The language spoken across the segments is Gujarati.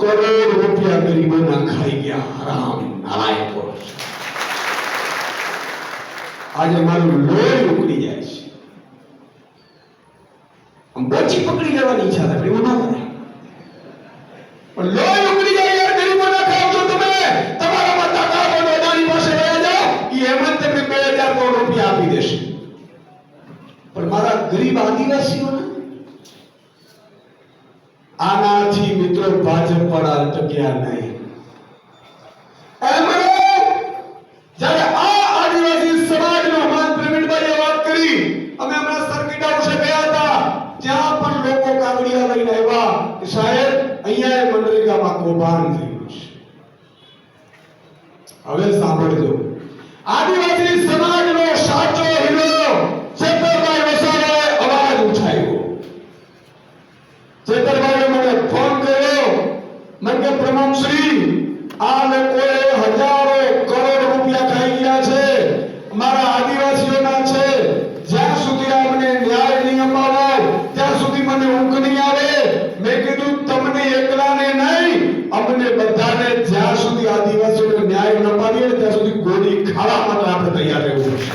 કરોડ રૂપિયા ગરીબોના ખાઈ ગયા. હરામ નારાયણ બોલો આજે મારું લોહી ઉકળી જાય છે. બોચી પકડી લેવાની ઈચ્છા થાય એવું ના થાય. પણ લોહી ઉકળી જાય યાર ગરીબોના ખાવ છો તમે તમારામાં તાકાત હોય તો અદાણી પાસે રહ્યા જાઓ એ એમ તમને બે હજાર કરોડ રૂપિયા આપી દેશે. પણ મારા ગરીબ આદિવાસીઓને આનાથી મિત્રો ભાજપ પણ અટક્યા નહીં એમણે જ્યારે આ આદિવાસી સમાજનો હમણાં પ્રવીણભાઈએ વાત કરી અમે હમણાં સર્કિટ હાઉસે ગયા હતા ત્યાં પણ લોકો કાગળિયા લઈને આવ્યા કે સાહેબ અહીંયા એ મનરેગામાં કૌભાંડ થયું છે હવે સાંભળજો આદિવાસી સમાજનો સાચો હીરો ચેતરભાઈ વસાવાએ અવાજ ઉઠાવ્યો ચેતરભાઈએ મને ફોન કર્યો મને કે પ્રમુખશ્રી આ લોકોએ હજારો કરોડ રૂપિયા ખાઈ ગયા છે અમારા આદિવાસીઓના છે જ્યાં સુધી અમને ન્યાય નહીં અપાવો ત્યાં સુધી મને ઊંઘ નહીં આવે મેં કીધું તમને એકલાને નહીં અમને બધાને જ્યાં સુધી આદિવાસીઓને ન્યાય ન અપાવીએ ત્યાં સુધી ગોળી ખાવા માટે આપણે તૈયાર રહેવું પડશે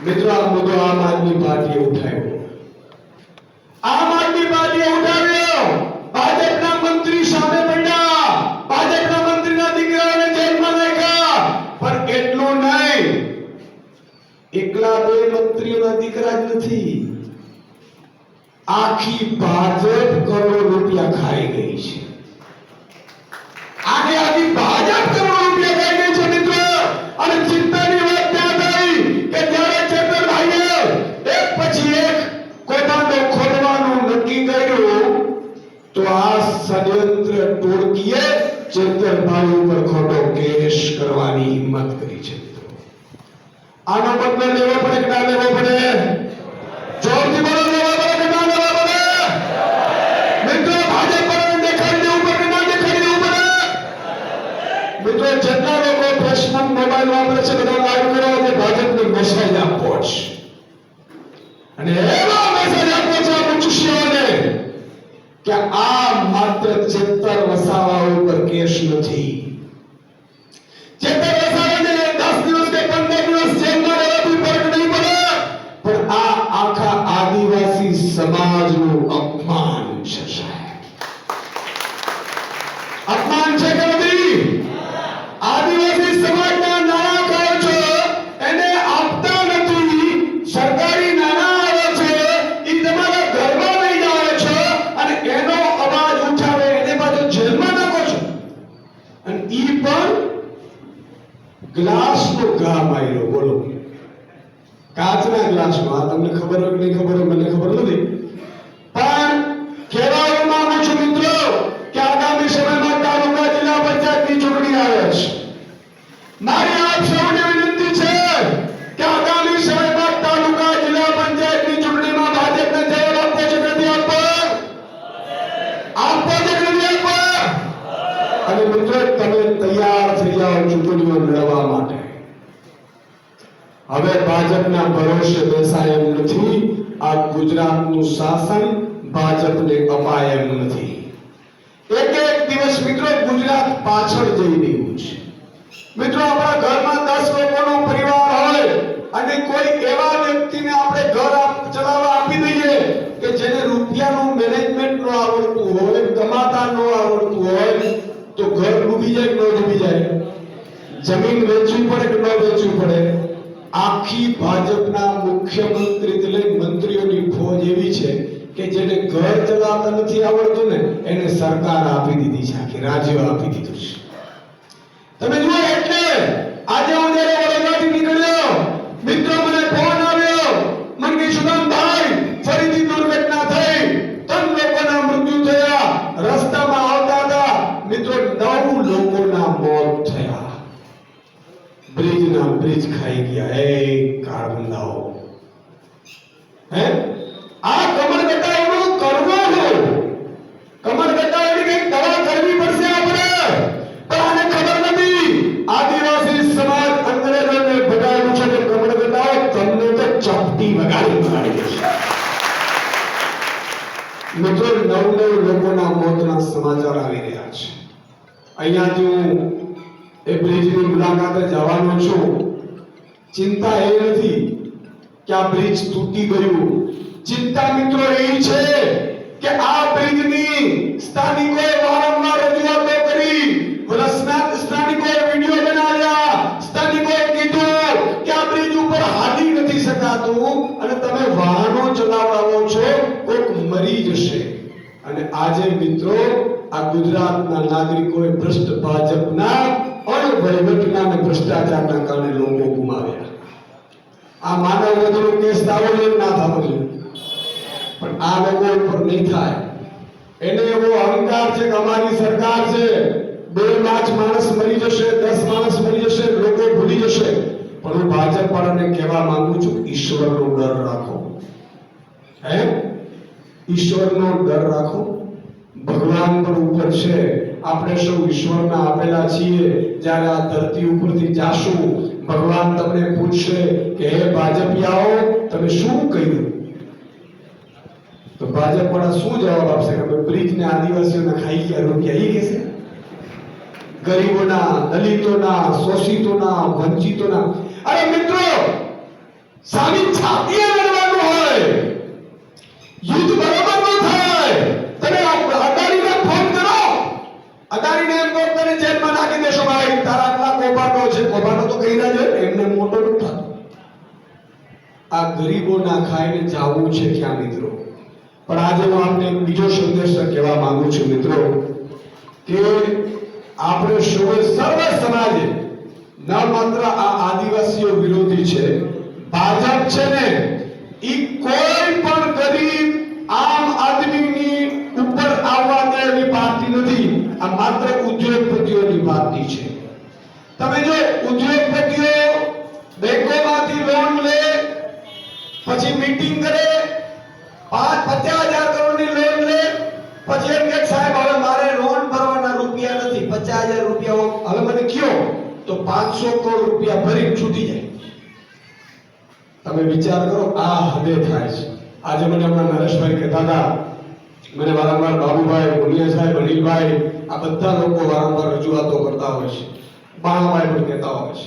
મિત્રો આ મુદ્દો આમ આદમી પાર્ટીએ ઉઠાવ્યો આમ આદમી પાર્ટીએ ઉઠાવ્યો ભાજપના મંત્રી સામે પડ્યા ભાજપના મંત્રીના દીકરાઓને જેલમાં નાખ્યા પણ એટલું નહીં એકલા બે મંત્રીઓના દીકરા જ નથી આખી ભાજપ કરોડ રૂપિયા ખાઈ ગઈ છે આખી આખી ભાજપ આનો બદલો લેવો પડે કે ના લેવો પડે? જોરથી બોલો, લેવો પડે કે ના લેવો પડે? મિત્રો ભાજપ પર દેખાડી દેવું પડે ના દેખાડી દેવું પડે? મિત્રો, જેટલા લોકો પ્રશ્ન મોબાઈલ વાપરે છે, બધા લાઈવ કરો કે ભાજપને મેસેજ આપવો છે અને એવા મેસેજ આપવો છે, આ કે આ માત્ર ચેતર વસાવા ઉપર કેસ નથી. ચેતર વસાવાને પાછળ જઈ રહ્યું છે. મિત્રો, આપણા ઘરમાં દસ લોકોનો પરિવાર હોય અને કોઈ એવા વ્યક્તિને આપણે ઘર ચલાવવા આપી દઈએ કે જેને રૂપિયાનું મેનેજમેન્ટ ન આવડતું હોય, કમાતા ન આવડતું હોય, તો ઘર ડૂબી જાય ન ડૂબી જાય? જમીન વેચવી પડે કે ન વેચવી પડે? આખી ભાજપના મુખ્યમંત્રી એટલે મંત્રીઓની ફોજ એવી છે કે જેને ઘર ચલાવતા નથી આવડતું ને, એને સરકાર આપી દીધી છે, આખી રાજ્ય આપી દીધું છે. તમે જુઓ, એટલે સમાચાર આવી રહ્યા છે. અહીંયાથી હું એ બ્રિજની મુલાકાતે જવાનો છું, ચિંતા એ નથી કે આ બ્રિજ તૂટી ગયું આજે મિત્રો આ ગુજરાતના નાગરિકોએ ભ્રષ્ટ ભાજપના અણવહીવટના અને ભ્રષ્ટાચારના કારણે લોકો ગુમાવ્યા. આ માનવ વધનો કેસ જોઈએ ના થવો જોઈએ. પણ આ લોકો ઉપર નહીં થાય. એને એવો અહંકાર છે કે અમારી સરકાર છે, બે પાંચ માણસ મરી જશે, દસ માણસ મરી જશે, લોકો ભૂલી જશે. પણ હું ભાજપ વાળાને કહેવા માંગુ છું, ઈશ્વરનો ડર રાખો. હે? ઈશ્વરનો ડર રાખો. ભગવાન પણ ઉપર છે. આપણે સૌ ઈશ્વરના આપેલા છીએ. જ્યારે આ ધરતી ઉપરથી જાશું, ભગવાન તમને પૂછશે કે, હે ભાજપિયાઓ, તમે શું કર્યું? તો ભાજપ વાળા શું જવાબ આપશે? કે બ્રિજ ને આદિવાસીઓના ખાઈ ગયા, રૂપિયા ઈ કહેશે. ગરીબોના, દલિતોના, શોષિતોના, વંચિતોના. અરે મિત્રો સામી છાતીએ લડવાનું હોય. યુદ્ધ બરોબર ન થાય તમે આ અદાણીને ફોન કરો અદાણીને એમ કહો તને જેલમાં નાખી દેશો ભાઈ. તારા આટલા કૌભાંડો છે. કૌભાંડો તો કહી ના જોઈએ એમને મોટો થતો. આ ગરીબોના ખાઈને જાવું છે ક્યાં મિત્રો? પણ આજે હું આપને બીજો સંદેશ કહેવા માંગુ છું મિત્રો, કે આપણે સૌએ સર્વ સમાજે ન માત્ર આ આદિવાસીઓ વિરોધી છે, ભાજપ છે ને, ઈ કોઈ પણ ગરીબ, આમ આદમીની ઉપર આવવા દેવાની પાર્ટી નથી. આ માત્ર ઉદ્યોગપતિઓની વાતની છે. તમે જો ઉદ્યોગપતિઓ બેંકોમાંથી લોન લે, પછી મીટિંગ કરે, પાંચ પચાસ હજાર કરોડની લોન લે, પછી એમ કે સાહેબ, હવે મારે લોન ભરવાના રૂપિયા નથી, પચાસ હજાર રૂપિયા હવે મને કયો? તો પાંચસો કરોડ રૂપિયા ભરી છૂટી જાય. તમે વિચાર કરો, આ હદે થાય છે. આજે મને હમણાં નરેશભાઈ કહેતા હતા, મને વારંવાર બાબુભાઈ, મુનિયા સાહેબ, અનિલભાઈ આ બધા લોકો વારંવાર રજૂઆતો કરતા હોય છે. બાણાભાઈ પણ કહેતા હોય છે.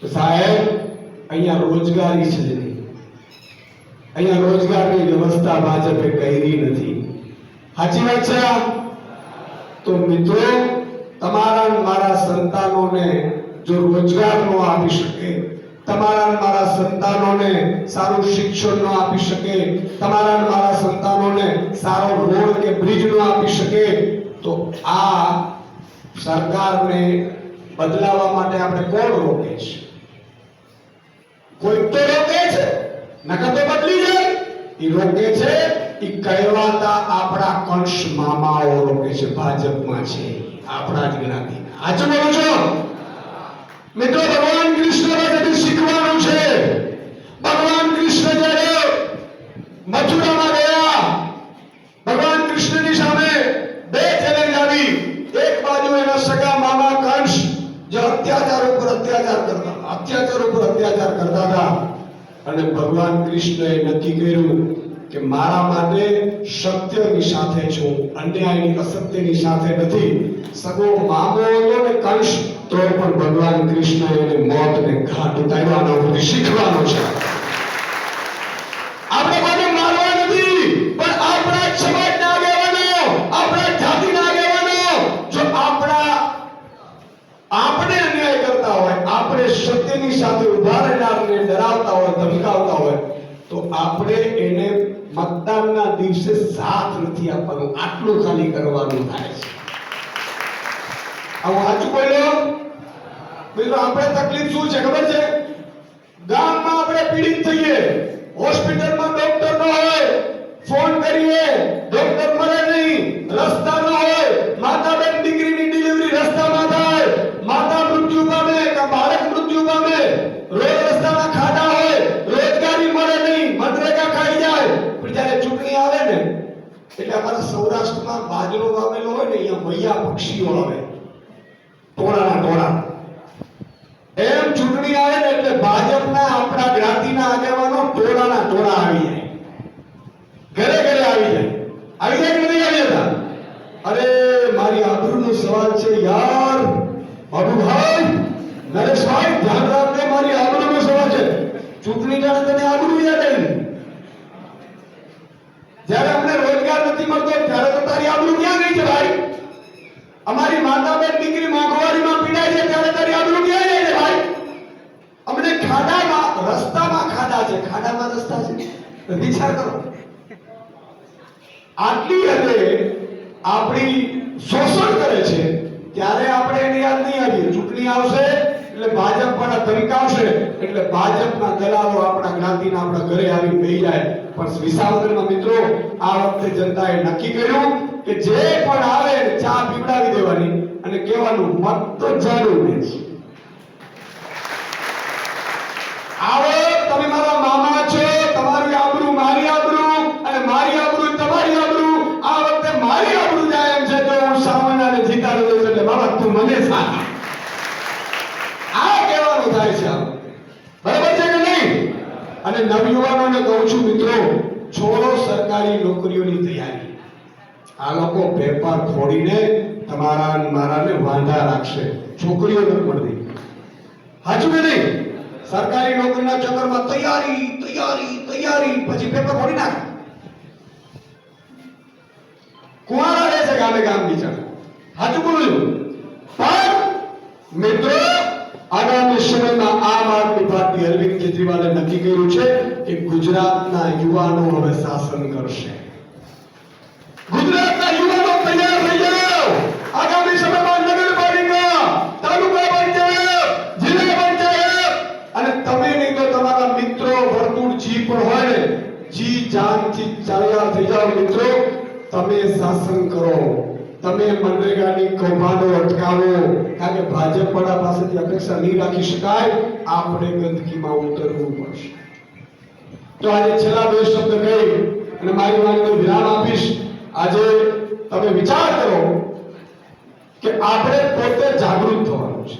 તો સાહેબ, અહીંયા રોજગારી છે અહીંયા રોજગારની વ્યવસ્થા ભાજપે કરી નથી. સાચી વાત છે? તો મિત્રો, તમારા મારા સંતાનોને જો રોજગાર ન આપી શકે, તમારા મારા સંતાનોને સારું શિક્ષણ ન આપી શકે, તમારા મારા સંતાનોને સારો રોડ કે બ્રિજ ન આપી શકે તો આ સરકારને બદલાવા માટે આપણે કોણ રોકે છે? કોઈ તો રોકે છે, નકર તો બદલી જાય. એ રોકે છે એ કહેવાતા આપણા કંશ મામાઓ રોકે છે, ભાજપમાં છે. આપણા જ જ્ઞાતિ આજે બોલું છો? મિત્રો, ભગવાન કૃષ્ણ પાસેથી શીખવાનું છે. ભગવાન કૃષ્ણ જ્યારે મથુરામાં ગયા ભગવાન કૃષ્ણની સામે બે ચેલેન્જ આવી એક બાજુ એના સગા મામા કંસ જે અત્યાચાર ઉપર અત્યાચાર કરતા અત્યાચાર ઉપર અત્યાચાર કરતા હતા. અને ભગવાન કૃષ્ણએ નક્કી કર્યું કે મારા માટે સત્યની સાથે છું, અન્યાયની, અસત્યની સાથે નથી. સગો મામો હતો ને કંસ, તો પણ ભગવાન કૃષ્ણ એને મોતને ઘાટ બધું શીખવાનું છે આપણે કોઈને મારવા નથી પણ આપણા જ સમાજના આગેવાનો આપણા જ જાતિના આગેવાનો જો આપણા આપણે અન્યાય કરતા હોય આપણે સત્યની સાથે ઊભા રહેનારને ડરાવતા હોય ધમકાવતા હોય તો આપણે એને મતદાનના દિવસે સાથ નથી આપવાનું, આટલું ખાલી કરવાનું થાય છે. આવું સાચું બોલ્યો? મિત્રો, આપણે તકલીફ શું છે ખબર છે? ગામમાં આપણે પીડિત થઈએ, હોસ્પિટલમાં ડોક્ટર ન હોય, ફોન કરીએ, ડોક્ટર મળે નહીં, રસ્તા ન હોય, માતા સૌરાષ્ટ્રમાં બાજરો વાવેલો હોય ને, અહીંયા મૈયા પક્ષીઓ આવે. ટોળાના ટોળા. એમ ચૂંટણી આવે ને એટલે ભાજપના આપણા જ્ઞાતિના આગેવાનો ટોળાના ટોળા આવી જાય. ઘરે ઘરે આવી જાય. આવી જાય કે નહીં આવી જતા? અરે, મારી આબરૂનો સવાલ છે યાર. અનુભાઈ નરેશભાઈ ધ્યાન રાખને મારી આબરૂનો સવાલ છે. ચૂંટણી જાણે તને આબરૂ યાદ આવી. જ્યારે રસ્તામાં ખાડા છે. ખાડામાં રસ્તા છે. વિચાર કરો. આટલી હદે આપણી શોષણ કરે છે, ત્યારે આપણે એની યાદ નહીં આવીએ. ચૂંટણી આવશે એટલે ભાજપ તરીકા ધમકાવશે એટલે ભાજપના દલાલો આપણા જ્ઞાતિના આપણા ઘરે આવી બેહી જાય. પણ વિસાવદરના મિત્રો, આ વખતે જનતાએ નક્કી કર્યું કે જે પણ આવે ચા પીવડાવી દેવાની અને કહેવાનું, મત તો જરૂર નહીં આવો, તમે મારા મામા અને નવયુવાનોને કહું છું, મિત્રો, છોડો સરકારી નોકરીઓની તૈયારી. આ લોકો પેપર ખોડીને તમારા મારાને વાંધા રાખશે. છોકરીઓ નથી મળતી. હાચું નહીં? સરકારી નોકરીના ચક્કરમાં તૈયારી તૈયારી તૈયારી, પછી પેપર ફોડી નાખે. કુંવારા રહેશે ગામે ગામ બિચારા. સાચું બોલું પણ, મિત્રો, આગામી સમયમાં આમ આદમી પાર્ટી અરવિંદ કેજરીવાલે નક્કી કર્યું છે કે ગુજરાતના યુવાનો હવે શાસન કરશે. ગુજરાતના યુવાનો તૈયાર થઈ જાઓ. આગામી સમયમાં નગરપાલિકા, તાલુકા પંચાયત, જિલ્લા પંચાયત અને તમે નહીં તો તમારા મિત્રો વર્તુળ જી પણ હોય. જી જાનથી તૈયાર થઈ જાઓ મિત્રો. તમે શાસન કરો. તમે મનરેગાની કૌભાંડો અટકાવો. કારણ કે ભાજપ વાળા પાસેથી અપેક્ષા નહીં રાખી શકાય. આપણે ગંદકીમાં ઉતરવું પડશે. તો આજે છેલ્લા બે શબ્દ કહી અને મારી વાણીનો વિરામ આપીશ. આજે તમે વિચાર કરો કે આપણે પોતે જાગૃત થવાનું છે.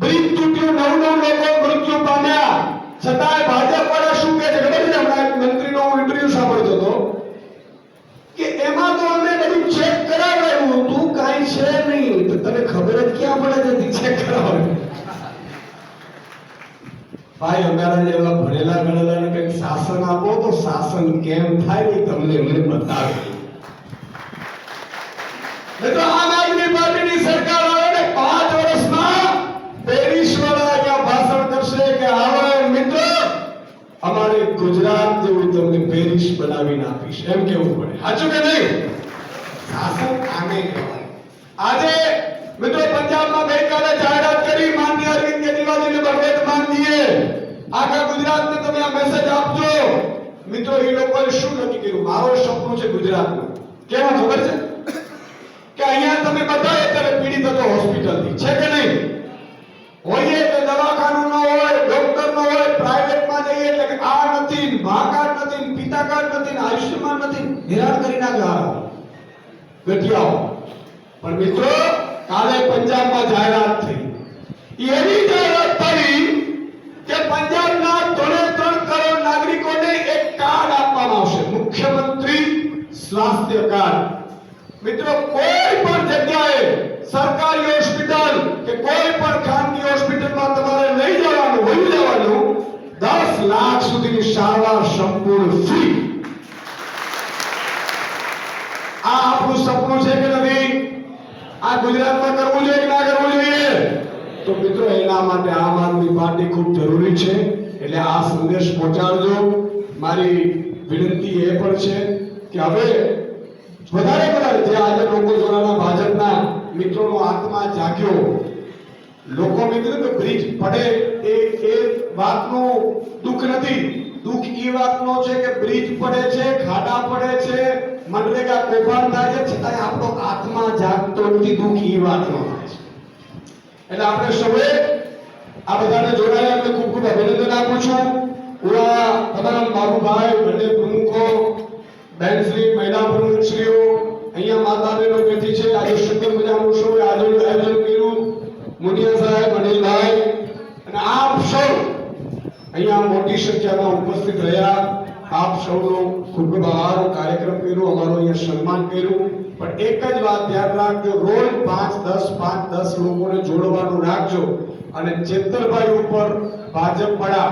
બ્રિજ તૂટ્યું, નવ નવ લોકો મૃત્યુ પામ્યા. છતાંય ભાજપ વાળા શું કહે છે? ખબર છે હમણાં મંત્રીનો હું ઇન્ટરવ્યુ સાંભળતો હતો કે એમાં તો અમે બધું ચેક કરાવડાવ્યું હતું, કાંઈ છે નહીં. તો તને ખબર જ ક્યાં પડે છે ચેક કરાવવાની ભાઈ, અમારા જેવા ભણેલા કંઈક શાસન આપો તો શાસન કેમ થાય એ તમને મને બતાવે મિત્રો આમ આદમી પાર્ટીની સરકાર આવે ને પાંચ વર્ષમાં પેરિસ વાળા અહીંયા ભાષણ કરશે કે આવો મિત્રો અમારે ગુજરાત જેવું તમને પેરિસ બનાવીને આપીશ એમ કેવું પડે સાચું કે નહીં શાસન આને કહેવાય આજે મિત્રો પંજાબમાં ગઈકાલે જાહેરાત કરી માનનીય અરવિંદ કેજરીવાલજીને ભગવત માન દીએ આખા ગુજરાતને તમે આ મેસેજ આપજો. મિત્રો, એ લોકોએ શું નક્કી કર્યું? મારો સપનું છે ગુજરાતનું. કેવા ખબર છે? કે અહીંયા તમે બધા અત્યારે પીડિત હતો હોસ્પિટલથી. છે કે નહીં? હોઈએ તો દવાખાનું ન હોય ડોક્ટર ન હોય પ્રાઇવેટમાં જઈએ એટલે કે આ નથી મા કાર્ડ નથી પિતા કાર્ડ નથી, આયુષ્યમાન નથી, હેરાન કરી નાખે આ ગઠિયાઓ પણ મિત્રો, કાલે પંજાબમાં જાહેરાત થઈ. એવી જાહેરાત સ્વાસ્થ્ય કાર્ડ મિત્રો, કોઈ પણ જગ્યાએ સરકારી હોસ્પિટલ કે કોઈ પણ ખાનગી હોસ્પિટલમાં તમારે લઈ જવાનું વહી જવાનું 10 લાખ સુધીની સારવાર સંપૂર્ણ ફ્રી આ આપણું સપનું છે કે નથી આ ગુજરાતમાં કરવું જોઈએ કે ના કરવું જોઈએ? તો મિત્રો, એના માટે આમ આદમી પાર્ટી ખૂબ જરૂરી છે. એટલે આ સંદેશ પહોંચાડજો. મારી વિનંતી એ પણ છે કે હવે વધારે વધારે જે આજે લોકો જોડાના ભાજપના મિત્રોનો આત્મા જાગ્યો, લોકો મિત્ર તો બ્રિજ પડે એ એ વાતનું દુઃખ નથી. દુઃખ એ વાતનો છે કે બ્રિજ પડે છે, ખાડા પડે છે, મનરેગા કૌભાંડ થાય છે, છતાંય આપણો આત્મા જાગતો નથી, દુઃખ એ વાતનો થાય છે. એટલે આપણે સૌએ આ બધાને જોડાયા અમે ખૂબ ખૂબ અભિનંદન આપું છું. પૂરા તમામ બાબુભાઈ, બંને પ્રમુખો બહેનશ્રી મહિલા પ્રમુખશ્રીઓ, અહીંયા માતા બહેનો બેઠી છે. આજે સુંદર મજાનું સૌએ આયોજન આયોજન કર્યું. મુનિયા સાહેબ, અનિલભાઈ અને આપ સૌ અહીંયા મોટી સંખ્યામાં ઉપસ્થિત રહ્યા. આપ સૌનો ખૂબ બહાર કાર્યક્રમ કર્યો. અમારો અહીંયા સન્માન કર્યું. પણ એક જ વાત ધ્યાન રાખજો. રોજ પાંચ, દસ પાંચ, દસ લોકોને જોડવાનું રાખજો. અને ચેતરભાઈ ઉપર ભાજપ પડા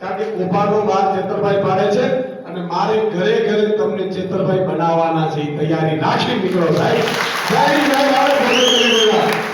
કારણ કે ઉભાનો બાર ચેતરભાઈ પાડે છે. અને મારે ઘરે ઘરે તમને ચેતરભાઈ બનાવવાના છે તૈયારી રાખી નીકળો સાહેબ જય જય ભારત.